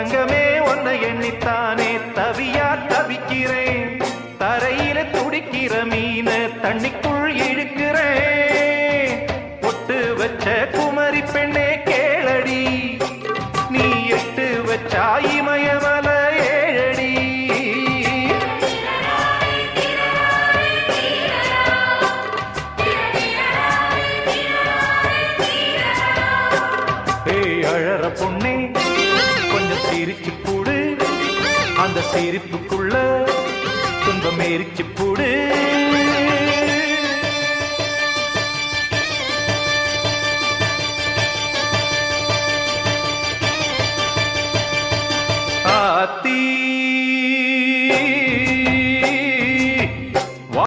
தங்கமே ஒன்னை எண்ணித்தானே தவியா தவிக்கிறேன். தரையில துடிக்கிற மீன தண்ணிக்குள் இழுக்கிறேன். ஒட்டு வச்ச குமரி பெண்ணே கேளடி. நீ எட்டு வச்சா இமயமல ஏழடி. ஏ பொண்ணே. எரிச்சு போடு. அந்த சிரிப்புக்குள்ள துன்பம் எரிச்சு போடு.